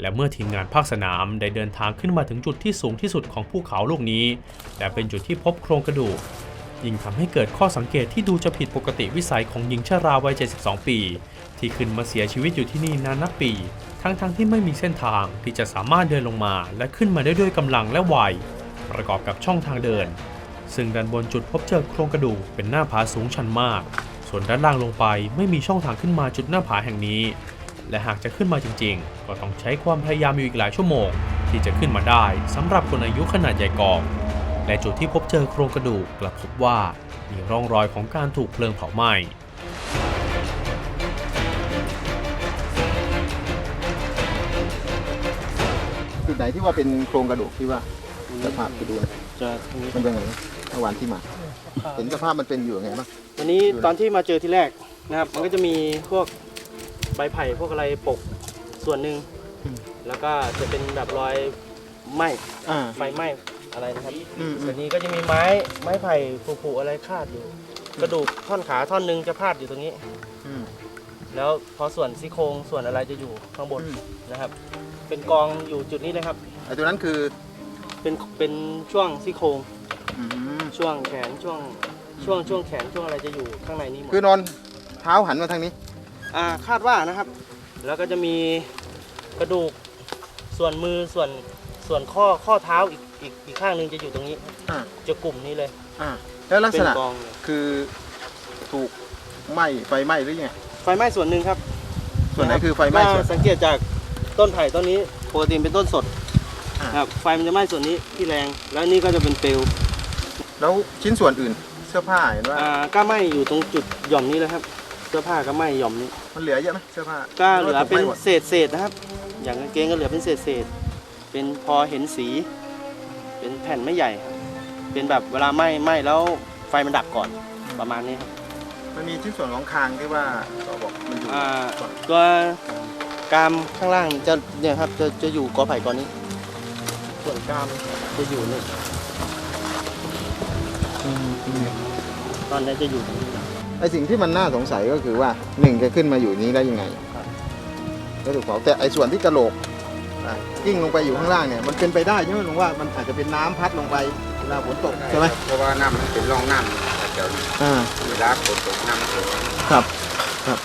และเมื่อทีมงานภาคสนามได้เดินทางขึ้นมาถึงจุดที่สูงที่สุดของภูเขาลูกนี้ และเป็นจุดที่พบโครงกระดูก ยิ่งทำให้เกิดข้อสังเกตที่ดูจะผิดปกติวิสัยของหญิงชราวัย 72 ปี ที่ขึ้นมาเสียชีวิตอยู่ที่นี่นานนับปี ทั้งๆทที่ไม่มีเส้นทางที่จะสามารถเดินลงมา และขึ้นมาได้ด้วยกำลังและวัย ประกอบกับช่องทางเดิน ซึ่งด้านบนจุดพบเจอโครงกระดูกเป็นหน้าผาสูงชันมาก ส่วนด้านล่างลงไปไม่มีช่องทางขึ้นมาจุดหน้าผาแห่งนี้ และหากจะขึ้นมาจริงๆ ก็ต้องใช้ความพยายามอยู่อีกหลายชั่วโมง ที่จะขึ้นมาได้สำหรับคนอายุขนาดใหญ่กอง และจุดที่พบเจอโครงกระดูกกลับพบว่ามีร่องรอยของการถูกเพลิงเผาไหม้จุดไหนที่ว่าเป็นโครงกระดูกที่ว่าสภาพไปดูหนะจะตรงนี้มันเป็นไงเมื่อวานที่มาเห็นสภาพมันเป็นอยู่ยังไงบ้างวันนี้ตอนที่มาเจอที่แรกนะครับ มันก็จะมีพวก ใบไผ่พวกอะไรปกส่วนหนึ่งแล้วก็จะเป็นแบบรอยไหม้อ่า ไฟไหม้อะไรนะครับอืมอืส่วมนนี้ก็จะมีไม้ไม้ไผ่ผุๆอะไรคาดอยู่ กระดูกท่อนขาท่อนหนึงจะพาดอยู่ตรงนี้ อืม แล้วพอส่วนซี่โครงส่วนอะไรจะอยู่ข้างบนอืม นะครับ เป็นกองอยู่จุดนี้เลยครับ ไอ้ตัวนั้นคือเป็นเป็นช่วงซี่โครงอืมช่วงแขนช่วงช่วงช่วงแขนช่วงอะไรจะอยู่ข้างในนี้หมดคือนอนเท้าหันมาทางนี้ อ่าคาดว่านะครับ แล้วก็จะมีกระดูกส่วนมือส่วนส่วนข้อข้อเท้าอีกอีกอีกข้างหนึ่งจะอยู่ตรงนี้ อ่าจะกลุ่มนี้เลยอ่าแล้วลักเป็ษนณะกองเลยคือถูกไหม้ไฟไหม้หรือยังไงไฟไหม้ส่วนหนึ่งครับส่วนไหนคือไฟไหม้ส่วนถ้าสังเกตจากต้นไผ่ต้นนี้ปกติเป็นต้นสดอ่า ครับไฟมันจะไหม้ส่วนนี้ที่แรง แล้วนี่ก็จะเป็นเปลวแล้วชิ้นส่วนอื่นเสื้อผ้าเห็นว่าอ่าก็ไหม้อยู่ตรงจุดหย่อมนี้เลยครับเสื้อผ้าก็ไหม้หย่อมนี้ มันเหลือเยอะไหมเสื้อผ้าก็เหลือเป็นรืว่าถูกไหม้หมดเศษเศษๆนะครับ อย่างกางเกงก็เหลือเป็นเศษเศษๆเป็นพอเห็นสี เป็นแผ่นไม่ใหญ่ครับเป็นแบบเวลาไหม้ไหม้แล้วไฟมันดับก่อนประมาณนี้ครับมันมีชิ้นส่วนของคางที่ว่าเราบอกมันอยู่อ่าตัวกรามข้างล่างจะเนี่ยครับจะจะอยู่กอไผ่กอนนี้ ส่วนกรามจะอยู่นี่ตอนนี้จะอยู่ตรงนี้ ไอสิ่งที่มันน่าสงสัยก็คือว่าหนึ่งจะขึ้นมาอยู่นี้ได้ยังไงครับก็ถูกเผาแต่ไอส่วนที่กระโหลกอะกิ้งลงไปอยู่ข้างล่างเนี่ยมันเป็นไปได้ใช่ไหมลุงว่ามันอาจจะเป็นน้ำพัดลงไปเวลาฝนตกใช่ไหมเพราะว่าน้ำมันเป็นร่องน้ำเดี๋ยวอ่าเวลาฝนตกน้ำมันจะครับครับ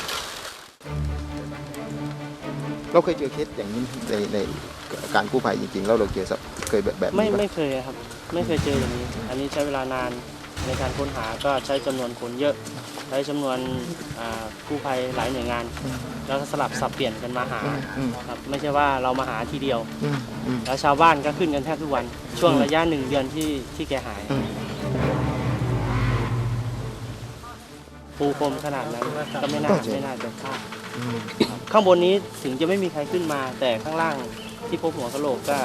เราเคยเจอเคสอย่างนี้ในในการกู้ภัยจริงๆแล้วเราเจอสักเคยแบบแบบไม่นี้ปะไม่เคยครับ ไม่เคยเจออย่างนี้ อันนี้ใช้เวลานานในการค้นหาก็ใช้จำนวนคนเยอะใช้จำนวนอ่ากู้ภัยหลายหน่วยงาน แล้วก็สลับสับเปลี่ยนกันมาหาอืมครับไม่ใช่ว่าเรามาหาทีเดียวอืมอืมแล้วชาวบ้านก็ขึ้นกันแทบทุกวันช่วงอืมระยะหนึ่งเดือนที่ที่แกหายอืมปูพรมขนาดนั้นก็ไม่น่าก็จริงไม่น่าจะพลาดอืมข้างบนนี้ถึงจะไม่มีใครขึ้นมา แต่ข้างล่างที่พบหัวกะโหลกก็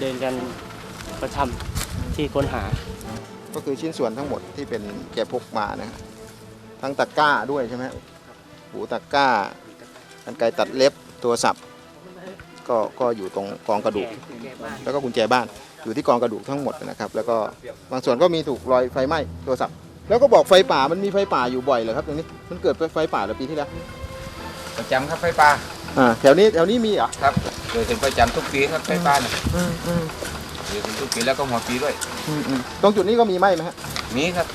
เดินกันประชำที่ค้นหา ก็คือชิ้นส่วนทั้งหมดที่เป็นแกพกมานะฮะ ทั้งตะกร้าด้วยใช่ไหมหูตะกร้ากันไกรตัดเล็บตัวสับก็ก็อยู่ตรงกองกระดูก แล้วก็กุญแจบ้านอยู่ที่กองกระดูกทั้งหมดนะครับ แล้วก็บางส่วนก็มีถูกรอยไฟไหม้โทรศัพท์แล้วก็บอกไฟป่ามันมีไฟป่าอยู่บ่อยเหรอครับตรงนี้มันเกิดไฟป่าเหรอปีที่แล้วประจำครับไฟป่าอ่าแถวนี้แถวนี้มีเหรอครับเกิดเป็นประจำทุกปีครับไฟป่าเนี่ยอืมอืมเกิดเป็นทุกปีแล้วก็หัวปีด้วยอืมอืมตรงจุดนี้ก็มีไหมไหมฮะมีครับ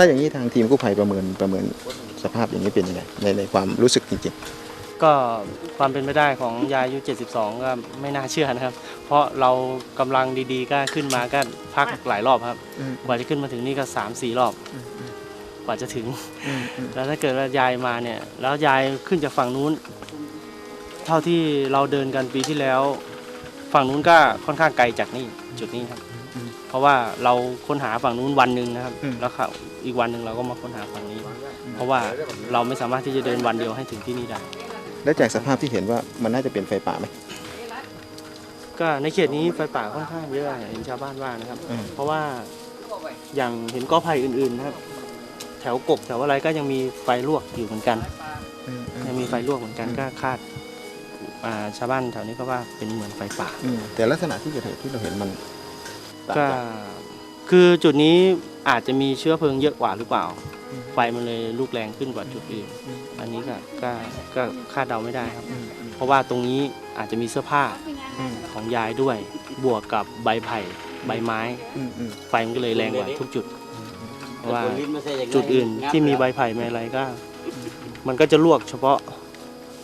ถ้าอย่างนี้ทางทีมกู้ภัยประเมินประเมินสภาพอย่างนี้เป็นยังไงในในความรู้สึกจริงก็ความเป็นไปได้ของยายอายุ 72 ก็ไม่น่าเชื่อนะครับ เพราะเรากำลังดีๆ ก็ขึ้นมาก็พักหลายรอบครับอืมกว่าจะขึ้นมาถึงนี่ก็ 3-4 รอบ กว่าจะถึงๆอืมอืมแล้วถ้าเกิดว่ายายมาเนี่ย แล้วยายขึ้นจากฝั่งนู้น เท่าที่เราเดินกันปีที่แล้ว ฝั่งนู้นก็ค่อนข้างไกลจากนี่จุดนี้ครับ เพราะว่าเราค้นหาฝั่งนู้นวันหนึ่งนะครับแล้วเขาอีกวันหนึ่งเราก็มาค้นหาฝั่งนี้ เพราะว่าเราไม่สามารถที่จะเดินวันเดียวให้ถึงที่นี่ได้ แล้วจากสภาพที่เห็นว่ามันน่าจะเป็นไฟป่าไหม ก็ในเขตนี้ไฟป่าค่อนข้างเยอะเห็นชาวบ้านว่านะครับ อืม เพราะว่าอย่างเห็นกอไผ่อื่นๆนะครับ แถวกบแถวอะไรก็ยังมีไฟลวกอยู่เหมือนกันอืมอืมยังมีไฟลวกเหมือนกันก็คาดอ่าชาวบ้านแถวนี้ก็ว่าเป็นเหมือนไฟป่า อืมแต่ลักษณะที่เกิดเหตุที่เราเห็นมันต่าง ก็จากคือจุดนี้อาจจะมีเชื้อเพลิงเยอะกว่าหรือเปล่าอืมไฟมันเลยลุกแรงขึ้นกว่าจุดอื่นอันนี้ก็ก็ก็คาดเดาไม่ได้ครับ เพราะว่าตรงนี้อาจจะมีเสื้อผ้าของยายด้วย บวกกับใบไผ่ใบไม้อืมอืมไฟมันก็เลยแรงกว่าทุกจุดเพราะว่าจุดอื่นที่มีใบไผ่ไม่อะไรก็ มันก็จะลวกเฉพาะ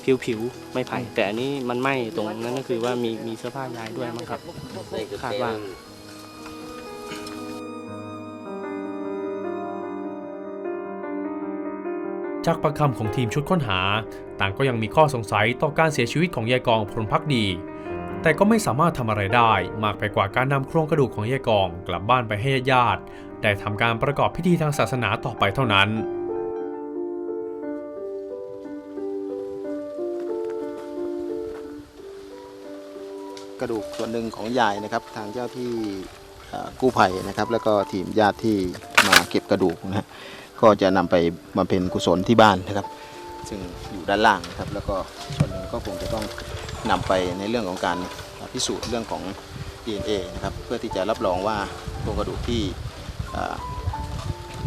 ผิวผิวๆไม่ไผ่แต่อันนี้มันไหม้ตรงนั้นก็คือว่ามีมีเสื้อผ้ายายด้วยมั้งครับคาดว่า จากประคำของทีมชุดค้นหา ต่างก็ยังมีข้อสงสัยต่อการเสียชีวิตของยายกองพลพักดี แต่ก็ไม่สามารถทำอะไรได้ มากไปกว่าการนำโครงกระดูกของยายกองกลับบ้านไปให้ญาติได้ทำการประกอบพิธีทางศาสนาต่อไปเท่านั้นกระดูกส่วนหนึ่งของยายนะครับ ทางเจ้าที่กู้ภัยนะครับ แล้วก็ทีมญาติที่มาเก็บกระดูกนะฮะ ก็จะนำไปบำเพ็ญกุศลที่บ้านนะครับ ซึ่งอยู่ด้านล่างนะครับ แล้วก็ส่วนหนึ่งก็คงจะต้องนำไปในเรื่องของการพิสูจน์เรื่องของ DNA นะครับ เพื่อที่จะรับรองว่าโครงกระดูกที่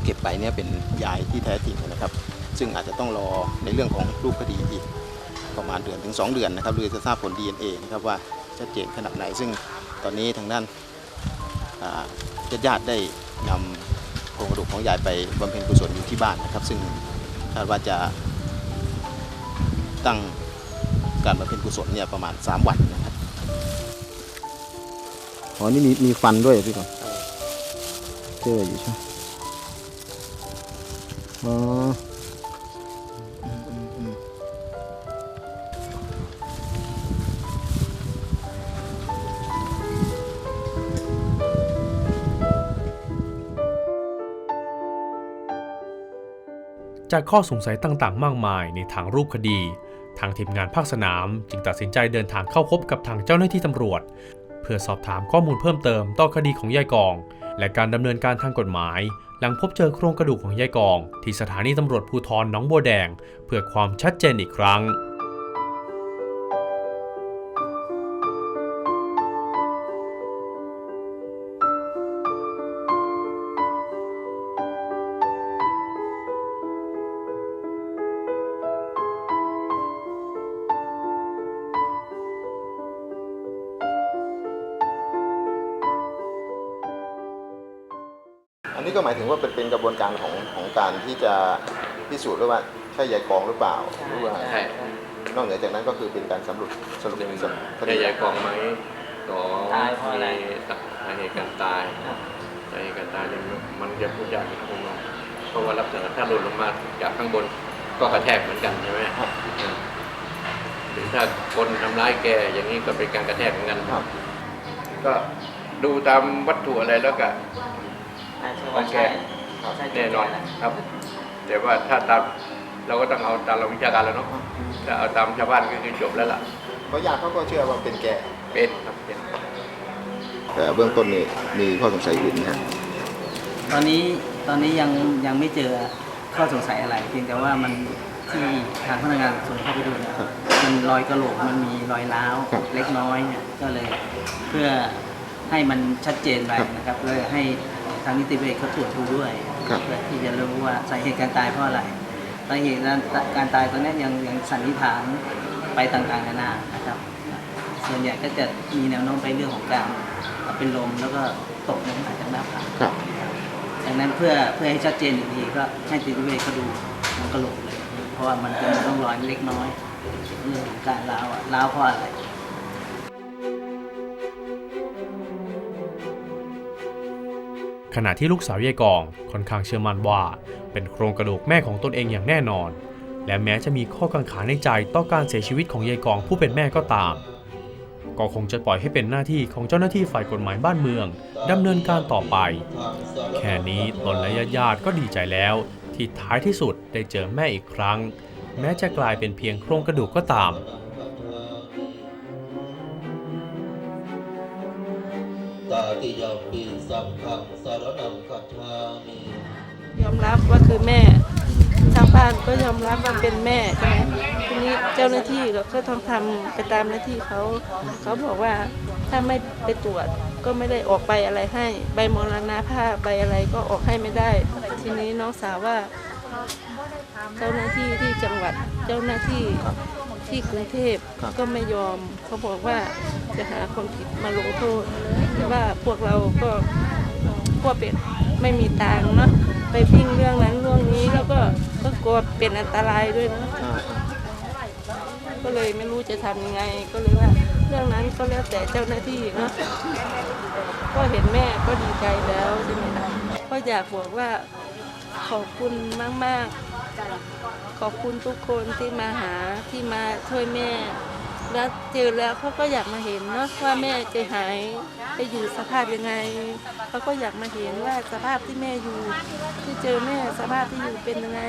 เก็บไปเนี่ยเป็นยายที่แท้จริงนะครับ ซึ่งอาจจะต้องรอในเรื่องของรูปคดีอีกประมาณเดือนถึง 2 เดือนนะครับหรือจะทราบผล DNA นะครับว่าชัดเจนขนาดไหน ซึ่งตอนนี้ทางด้านญาติญาติได้นำ รงกระดูกของยายไปบำเพ็ญกุศลอยู่ที่บ้านนะครับ ซึ่งคาดว่าจะตั้งการบำเพ็ญกุศลเนี่ยประมาณ 3 วันนะครับอ๋อนี่มีมีฟันด้วยเหรอพี่ก่อนเจออยู่ใช่ไหมอ๋ออื จากข้อสงสัยต่างๆ มากมายในทางรูปคดี ทางทีมงานภาคสนาม จึงตัดสินใจเดินทางเข้าพบกับทางเจ้าหน้าที่ตำรวจ เพื่อสอบถามข้อมูลเพิ่มเติมต่อคดีของยายกอง และการดำเนินการทางกฎหมาย หลังพบเจอโครงกระดูกของยายกอง ที่สถานีตำรวจภูธรน้องบัวแดง เพื่อความชัดเจนอีกครั้ง ก็หมายถึงว่าเป็นเป็นกระบวนการของของการที่จะพิสูจน์ว่าใช่ยายกองหรือเปล่าหรือว่าใช่นอกเหนือจากนั้นก็คือเป็นการสำรวจสรุปหนึ่งสรุปคได้ดียายกองไหมสองตายเพราะอะไรมีสาเหตุการตายสาเหตุการตายเนี่ยมันจะพูดยากนะผมว่าเพราะว่าลักษณะถ้าหล่นลงมาจากข้างบนก็กระแทกเหมือนกันใช่ไหมอืมหรือถ้าคนทำร้ายแกอย่างนี้ก็เป็นการกระแทกเหมือนกันครับก็ดูตามวัตถุอะไรแล้วก็ ว่าใช่แน่นอนครับ แต่ว่าถ้าตามเราก็ต้องเอาตามหลักวิชาการแล้วเนาะถ้าเอาตามชาวบ้านก็คือจบแล้วล่ะเพราะญาติเขาก็เชื่อว่าเป็นแกเป็นครับเป็นแต่เบื้องต้นนี่มีข้อสงสัยอื่นนะครับตอนนี้ตอนนี้ยังยังไม่เจอข้อสงสัยอะไร เพียงแต่ว่ามันที่ทางพนักงานสอบสวนเข้าไปดูเนี่ยมันรอยกระโหลกมันมีรอยร้าวเล็กน้อยเนี่ยก็เลยเพื่อให้มันชัดเจนไปนะครับเลยให้ทางนิติเวชเขาตรวจดูด้วยเพื่อที่จะรู้ว่าสาเหตุการตายเพราะอะไรสาเหตุการตายตอนนี้ยังยังสันนิษฐานไปต่างๆนานานะครับ ส่วนใหญ่ก็จะมีแนวโน้มไปเรื่องของการเป็นลมแล้วก็ตกลงมาจากหน้าผาครับดังนั้นเพื่อเพื่อให้ชัดเจนอีกทีก็ให้ติติเวชเขาดูมันกระโหลกเลย เพราะว่ามันจะมีร่องรอยเล็กน้อยเรื่องของการล้าวอะล้าวเพราะอะไร ขณะที่ลูกสาวยายกองค่อนข้างเชื่อมั่นว่า เป็นโครงกระดูกแม่ของตนเองอย่างแน่นอน และแม้จะมีข้อกังขาในใจต่อการเสียชีวิตของยายกองผู้เป็นแม่ก็ตาม ก็คงจะปล่อยให้เป็นหน้าที่ของเจ้าหน้าที่ฝ่ายกฎหมายบ้านเมืองดำเนินการต่อไป แค่นี้ตนและญาติๆก็ดีใจแล้ว ที่ท้ายที่สุดได้เจอแม่อีกครั้ง แม้จะกลายเป็นเพียงโครงกระดูกก็ตาม ติยมปีสัพพังสารนังคัจฉามิยอมรับว่าคือแม่ ทางบ้านก็ยอมรับว่าเป็นแม่ใช่ไหมทีนี้เจ้าหน้าที่ก็ก็ต้องทำไปตามหน้าที่เขา เขาบอกว่าถ้าไม่ไปตรวจก็ไม่ได้ออกใบอะไรให้ ใบมรณภาพใบอะไรก็ออกให้ไม่ได้ ทีนี้น้องสาวว่า เจ้าหน้าที่ที่จังหวัดเจ้าหน้าที่ ที่กรุงเทพครับ ก็ไม่ยอม เขาบอกว่าจะหาคนผิดมาลงโทษแต่ว่าพวกเราก็กลัวเป็นไม่มีตังค์เนาะไปพิ้งเรื่องนั้นเรื่องนี้แล้วก็ก็กลัวเป็นอันตรายด้วยนะอ่าก็เลยไม่รู้จะทำยังไง ก็เลยว่า เรื่องนั้นก็แล้วแต่เจ้าหน้าที่เนาะก็เห็นแม่ก็ดีใจแล้วใช่ไหมคะก็อยากบอกว่าขอบคุณมาก ๆ ขอบคุณทุกคนที่มาหาที่มาช่วยแม่ แล้วเจอแล้วเขาก็อยากมาเห็นเนาะว่าแม่จะหายไปอยู่สภาพยังไงเขาก็อยากมาเห็นว่าสภาพที่แม่อยู่ ที่เจอแม่สภาพที่อยู่เป็นยังไง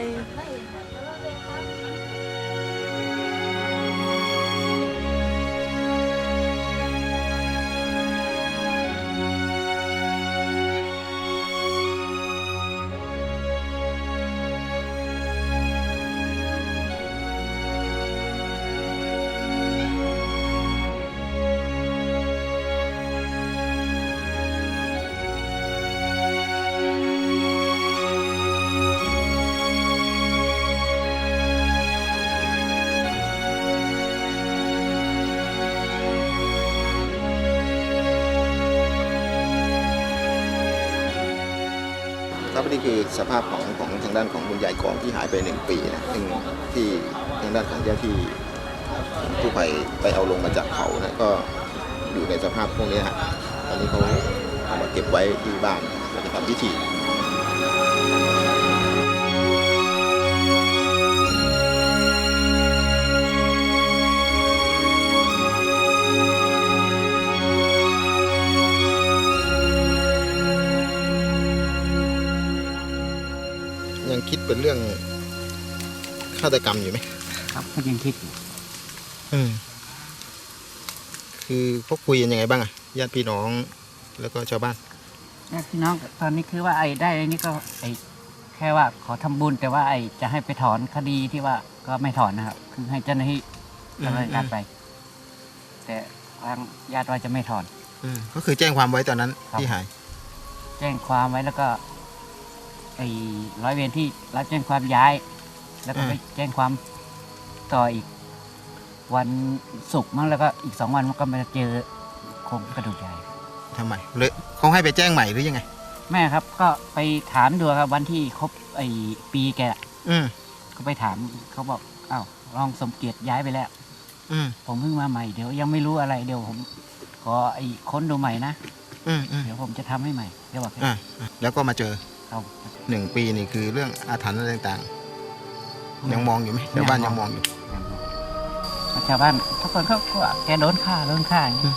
นี่คือสภาพของของทางด้านของคุณยายกองที่หายไปหนึ่งปีนะซึ่งที่ทางด้านของเจ้าที่ผู้ภัยไปเอาลงมาจากเขานะก็อยู่ในสภาพพวกนี้ฮะตอนนี้เขาเอามาเก็บไว้ที่บ้านแล้วก็ทำพิธี เป็นเรื่องฆาตกรรมอยู่ไหมครับก็ยังคิดอยู่อืมคือพวกคุยกันยังไงบ้างอะญาติพี่น้อง แล้วก็ชาวบ้าน ญาติพี่น้องตอนนี้คือว่าไอ้ได้ไอ้นี่ก็ไอ้แค่ว่าขอทำบุญแต่ว่าไอ้จะให้ไปถอนคดีที่ว่าก็ไม่ถอนนะครับ คือให้เจ้าหน้าที่ดำเนินการไป แต่ทางญาติว่าจะไม่ถอน อืมก็คือแจ้งความไว้ตอนนั้นครับ ที่หาย แจ้งความไว้แล้วก็ ไอ้ร้อยเวรที่รับแจ้งความย้าย แล้วก็ไปแจ้งความต่ออีก วันศุกร์มั้งแล้วก็อีกสองวันมันก็มาเจอโครงกระดูกใหญ่ทำไมเลยเขาให้ไปแจ้งใหม่หรือยังไง แม่ครับ ก็ไปถามดูครับ วันที่ครบไอ้ปีแกอะอืมก็ไปถามเขาบอกอ้าวรองสมเกียรติย้ายไปแล้ว อืมผมเพิ่งมาใหม่เดี๋ยวยังไม่รู้อะไรเดี๋ยวผมขอไอ้ค้นดูใหม่นะอืมอืมเดี๋ยวผมจะทำให้ใหม่เดี๋ยวบอกอ่าอะแล้วก็มาเจอ เขาหนึ่งปีนี่คือเรื่องอาถรรพ์อะไรต่างๆ ยังมองอยู่ไหมชาวบ้านยังมองอยู่ ชาวบ้านทุกคนเขาก็แกโดนฆ่าโดนฆ่าอย่างนี้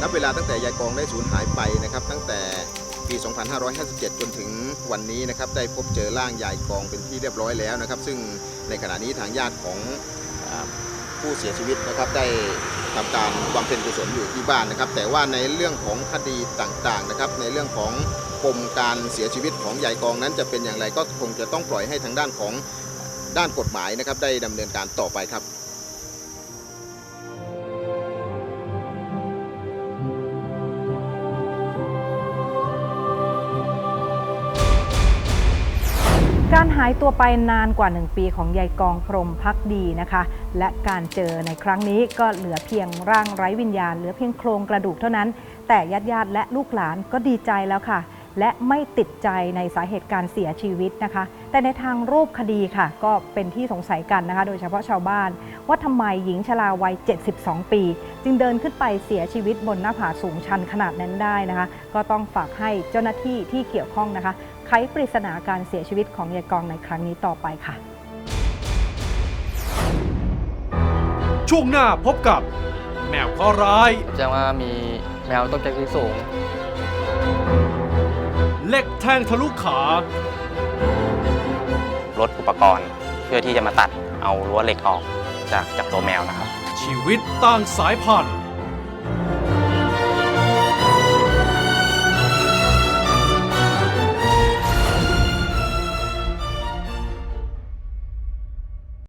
นับเวลาตั้งแต่ยายกองได้สูญหายไปนะครับตั้งแต่ปี 2557 จนถึงวันนี้นะครับได้พบเจอร่างยายกองเป็นที่เรียบร้อยแล้วนะครับ ซึ่งในขณะนี้ทางญาติของผู้เสียชีวิตนะครับได้ทำการบำเพ็ญกุศลอยู่ที่บ้านนะครับ แต่ว่าในเรื่องของคดีต่างๆนะครับ ในเรื่องของปมการเสียชีวิตของยายกองนั้นจะเป็นอย่างไรก็คงจะต้องปล่อยให้ทางด้านของด้านกฎหมายนะครับ ได้ดำเนินการต่อไปครับารหายตัวไปนานกว่า 1 ปีของยายกองพรมพักดีนะคะ และการเจอในครั้งนี้ก็เหลือเพียงร่างไร้วิญญาณ เหลือเพียงโครงกระดูกเท่านั้น แต่ญาติญาติๆและลูกหลานก็ดีใจแล้วค่ะ และไม่ติดใจในสาเหตุการเสียชีวิตนะคะ แต่ในทางรูปคดีค่ะ ก็เป็นที่สงสัยกันนะคะ โดยเฉพาะชาวบ้าน ว่าทำไมหญิงชราวัย 72 ปี จึงเดินขึ้นไปเสียชีวิตบนหน้าผาสูงชันขนาดนั้นได้นะคะ ก็ต้องฝากให้เจ้าหน้าที่ที่เกี่ยวข้องนะคะ ไขปริศนาการเสียชีวิตของยายกองในครั้งนี้ต่อไปค่ะ ช่วงหน้าพบกับ แมวข้อร้าย แจ้งว่ามีแมวตกจากที่สูง เหล็กแทงทะลุขา รถอุปกรณ์ เพื่อที่จะมาตัดเอารั้วเหล็กออกจากจากตัวแมวนะครับ ชีวิตต่างสายพันธุ์